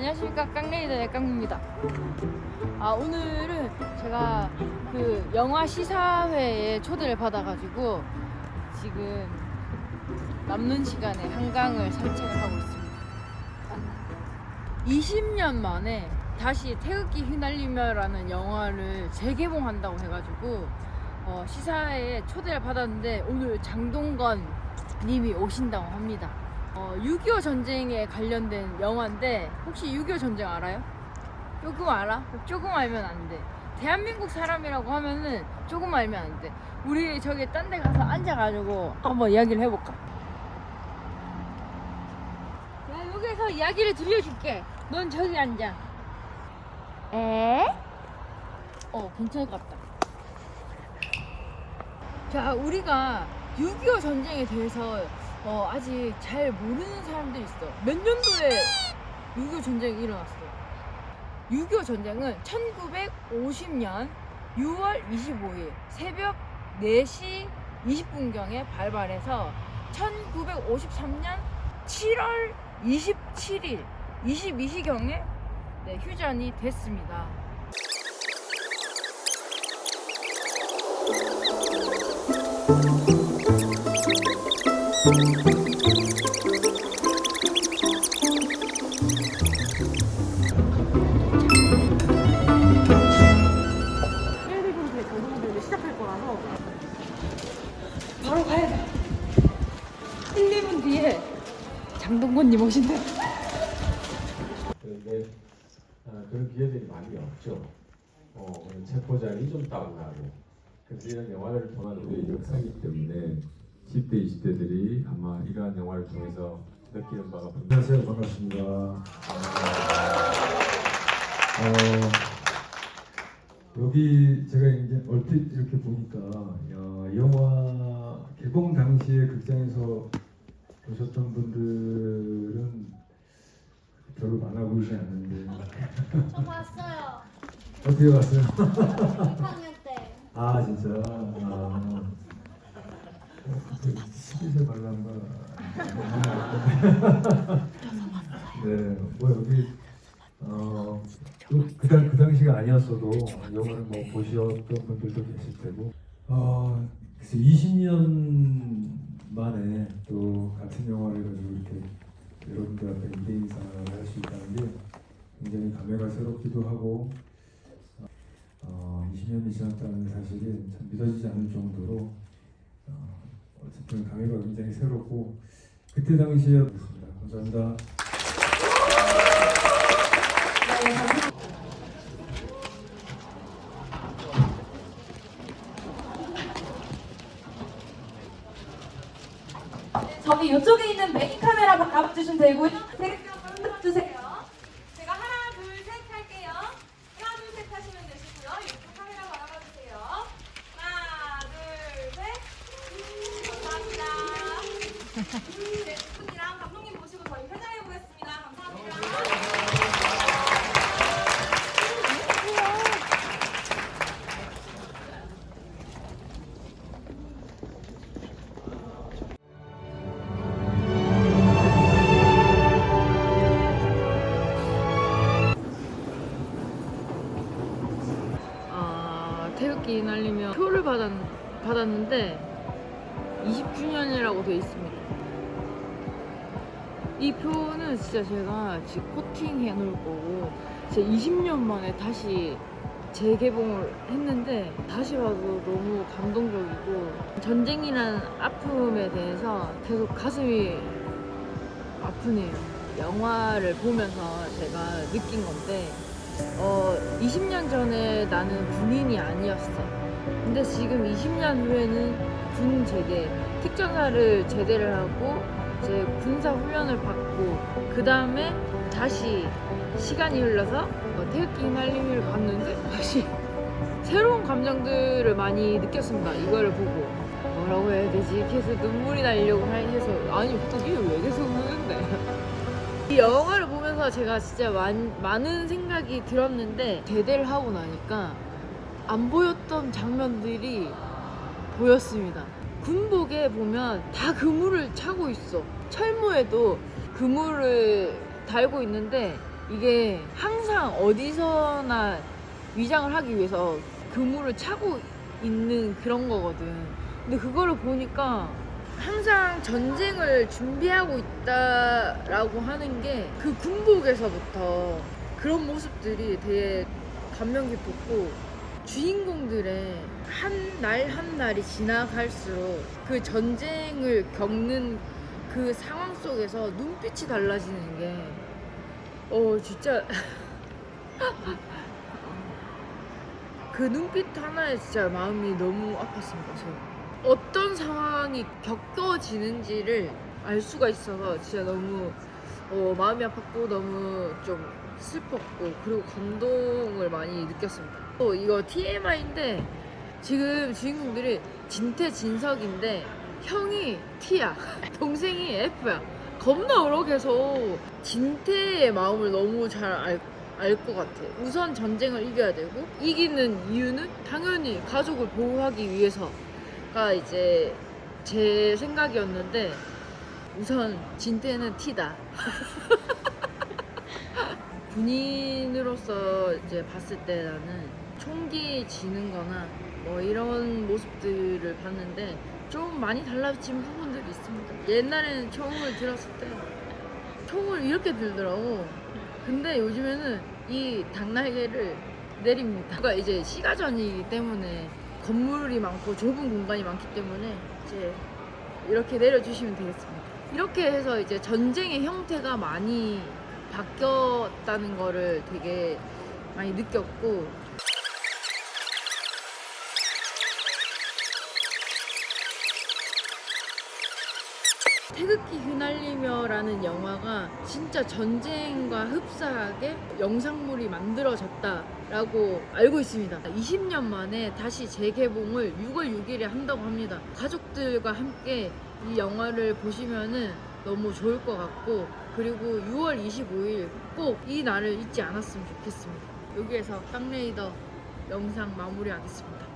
안녕하십니까 깡레이더의 깡입니다. 아 오늘은 제가 그 영화 시사회에 초대를 받아가지고 지금 남는 시간에 한강을 산책을 하고 있습니다. 20년 만에 다시 태극기 휘날리며라는 영화를 재개봉한다고 해가지고 어, 시사회에 초대를 받았는데 오늘 장동건 님이 오신다고 합니다. 어, 6.25 전쟁에 관련된 영화인데 혹시 6.25 전쟁 알아요? 조금 알아? 조금 알면 안 돼. 대한민국 사람이라고 하면은 조금 알면 안 돼. 우리 저기 딴 데 가서 앉아가지고 한번 이야기를 해볼까? 야, 여기서 이야기를 들려줄게. 넌 저기 앉아. 에? 어, 괜찮을 것 같다. 자, 우리가 6.25 전쟁에 대해서 어, 아직 잘 모르는 사람들이 있어. 몇 년도에 6.25 전쟁이 일어났어? 6.25 전쟁은 1950년 6월 25일 새벽 4시 20분경에 발발해서 1953년 7월 27일 22시경에 네, 휴전이 됐습니다. 전공들을 시작할 거라서 바로 가야 돼. 1, 2분 뒤에 장동건님 오신다. 그런데 아, 그런 기회들이 많이 없죠. 어, 책보자리 좀 다운하고 그래서 이런 영화를 통한 우리의 역사이기 때문에 10대, 20대들이 아마 이러한 영화를 통해서 느끼는 바가 분명 안녕하세요. 반갑습니다. 어, 여기 제가 이제 얼핏 이렇게 보니까 야, 영화 개봉 당시에 극장에서 보셨던 분들은 별로 많아 보이지 않는데 저 봤어요. 어떻게 봤어요? 6학년 때. 아 진짜 아, 어, 그때 12세 말란가 네, 뭐 여기 어, 그, 당, 그 당시가 아니었어도 영화를 뭐 보셨던 분들도 계실 테고. 어, 글쎄 20년 만에 또 같은 영화를 가지고 이렇게 여러분들 앞에 무대 인사를 할 수 있다는 게 굉장히 감회가 새롭기도 하고 어, 20년이 지났다는 사실이 참 믿어지지 않을 정도로 어, 어쨌든 감회가 굉장히 새롭고 그때 당시였습니다. 감사합니다. 저기 이쪽에 있는 메인 카메라 바꿔주시면 되고요. 아, 태극기 날리며 표를 받았, 받았는데 20주년이라고 돼 있습니다. 이 표는 진짜 제가 지금 코팅 해 놓을 거고 제 20년 만에 다시 재개봉을 했는데 다시 봐도 너무 감동적이고 전쟁이라는 아픔에 대해서 계속 가슴이 아프네요. 영화를 보면서 제가 느낀 건데 어, 20년 전에 나는 군인이 아니었어. 근데 지금 20년 후에는 군 제대, 특전사를 제대를 하고 이제 군사 훈련을 받고 그 다음에 다시 시간이 흘러서 어, 태극기 휘날림을 갔는데 다시 새로운 감정들을 많이 느꼈습니다. 이거를 보고 뭐라고 해야 되지? 계속 눈물이 나려고 할- 해서 아니 이게 왜 계속 우는데? 이 영화를 보 면서 제가 진짜 많, 많은 생각이 들었는데 제대를 하고 나니까 안 보였던 장면들이 보였습니다. 군복에 보면 다 그물을 차고 있어. 철모에도 그물을 달고 있는데 이게 항상 어디서나 위장을 하기 위해서 그물을 차고 있는 그런 거거든. 근데 그거를 보니까 항상 전쟁을 준비하고 있다라고 하는 게 그 군복에서부터 그런 모습들이 되게 감명 깊었고 주인공들의 한 날 한 날이 지나갈수록 그 전쟁을 겪는 그 상황 속에서 눈빛이 달라지는 게, 어, 진짜. 그 눈빛 하나에 진짜 마음이 너무 아팠습니다, 제가. 어떤 상황이 겪어지는지를 알 수가 있어서 진짜 너무 어, 마음이 아팠고 너무 좀 슬펐고 그리고 감동을 많이 느꼈습니다. 또 이거 TMI인데 지금 주인공들이 진태 진석인데 형이 T야 동생이 F야 겁나 어록해서 진태의 마음을 너무 잘 알 알것 같아. 우선 전쟁을 이겨야 되고 이기는 이유는 당연히 가족을 보호하기 위해서 가 이제 제 생각이었는데 우선 진태는 T다. 군인으로서 이제 봤을 때 나는 총기 지는 거나 뭐 이런 모습들을 봤는데 좀 많이 달라진 부분들이 있습니다. 옛날에는 총을 들었을 때 총을 이렇게 들더라고. 근데 요즘에는 이 닭날개를 내립니다. 그러니까 이제 시가전이기 때문에 건물이 많고 좁은 공간이 많기 때문에 이제 이렇게 내려주시면 되겠습니다. 이렇게 해서 이제 전쟁의 형태가 많이 바뀌었다는 거를 되게 많이 느꼈고 태극기 휘날리며라는 영화가 진짜 전쟁과 흡사하게 영상물이 만들어졌다라고 알고 있습니다. 20년 만에 다시 재개봉을 6월 6일에 한다고 합니다. 가족들과 함께 이 영화를 보시면은 너무 좋을 것 같고 그리고 6월 25일 꼭 이 날을 잊지 않았으면 좋겠습니다. 여기에서 깡레이더 영상 마무리하겠습니다.